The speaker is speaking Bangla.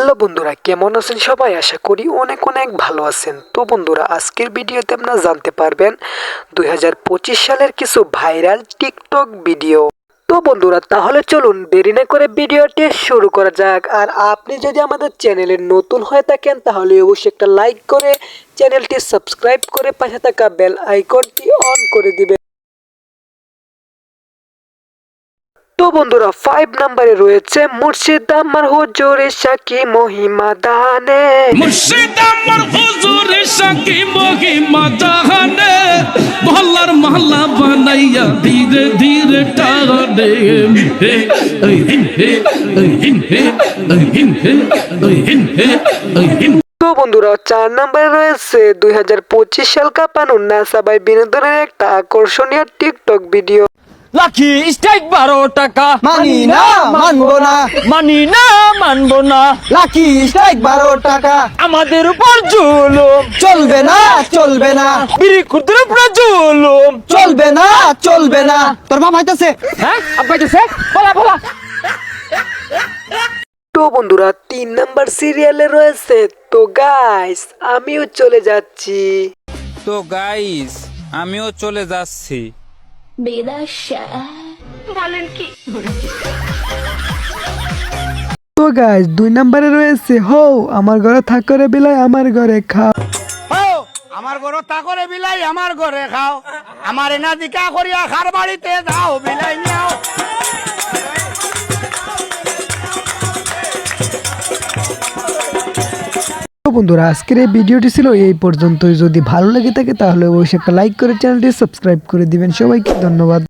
হ্যালো বন্ধুরা, কেমন আছেন সবাই? আশা করি অনেক অনেক ভালো আছেন। তো বন্ধুরা, আজকের ভিডিওতে আপনারা জানতে পারবেন দুই হাজার পঁচিশ সালের কিছু ভাইরাল টিকটক ভিডিও। তো বন্ধুরা, তাহলে চলুন দেরি না করে ভিডিওটি শুরু করা যাক। আর আপনি যদি আমাদের চ্যানেলে নতুন হয়ে থাকেন, তাহলে অবশ্যই একটা লাইক করে চ্যানেলটি সাবস্ক্রাইব করে পাশে থাকা বেল আইকনটি অন করে দিবেন। বন্ধুরা ফাইভ নাম্বারে রয়েছে মুর্শিদ আমার হুজুরে সাকি মহিমা দানে মুর্শিদ আমার হুজুরে সাকি মহিমা জাহানে মহল্লার মহল্লা বানাইয়া ধীরে ধীরে টানে। তো বন্ধুরা চার নাম্বারে রয়েছে দুই সাল কাপানো নাসাবাই বিনোদনের একটা আকর্ষণীয় টিকটক ভিডিও। লাখি স্ট্রাইক বারো টাকা। মানি না মানবো না। মানি না মানবো না। লাকি স্ট্রাইক বারো টাকা। আমাদের উপর জুলুম। চলবে না চলবে না। বিড়ি খুদের উপরে জুলুম। চলবে না চলবে না। তোর মা ভাইতাছে হ্যাঁ আব্বাইতেছে বলা বলা তো বন্ধুরা তিন নাম্বার সিরিয়ালে রয়েছে। তো গাইস আমিও চলে যাচ্ছি। তো গাইস আমিও চলে যাচ্ছি। বেদাশা বলেন কি? তো গাইস দুই নম্বরে রয়েছে হো আমার ঘরে থাক করে বিলাই আমার ঘরে খাও। আমার ঘরে করে বিলাই আমার ঘরে খাও। আমার এনা দিকা করিয়া খার বাড়িতে যাও বিলাই বন্ধুরা, আজকের এই ভিডিওটি ছিল এই পর্যন্তই। যদি ভালো লেগে থাকে, তাহলে অবশ্যই একটা লাইক করে চ্যানেলটি সাবস্ক্রাইব করে দিবেন। সবাইকে ধন্যবাদ।